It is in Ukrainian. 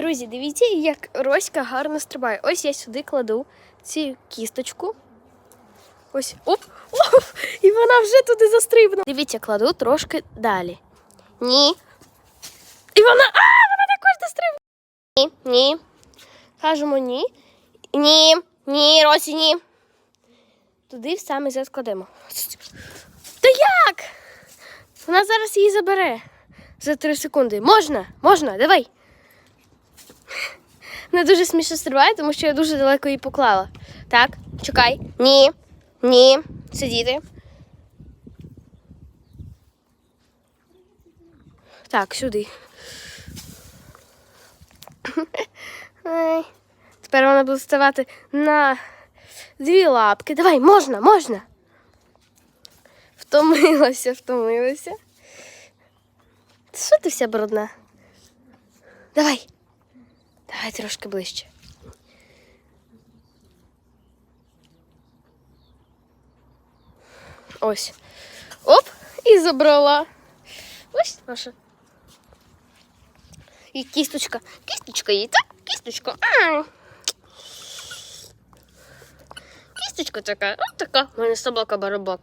Друзі, дивіться, як Роська гарно стрибає. Ось я сюди кладу цю кісточку. Ось. Оп! Оп! І вона вже туди застрибнула. Дивіться, кладу трошки далі. Ні. І вона. А, вона також дострибнула. Ні, ні. Кажемо ні. Ні, ні, Росі, ні. Туди в самий кладемо. Та як? Вона зараз її забере за три секунди. Можна, можна, давай. Вона дуже смішно стрибає, тому що я дуже далеко її поклала. Так, чекай. Ні. Ні. Сидіти. Так, сюди. Тепер вона буде ставати на дві лапки. Давай, можна, можна. Втомилася, втомилася. Що ти вся брудна? Давай. Давай трошки ближче. Ось. Оп, і забрала. Ось наша. І кісточка. Кісточка їй, так? Кісточка. Кісточка така. Ось така. У мене собака барабака.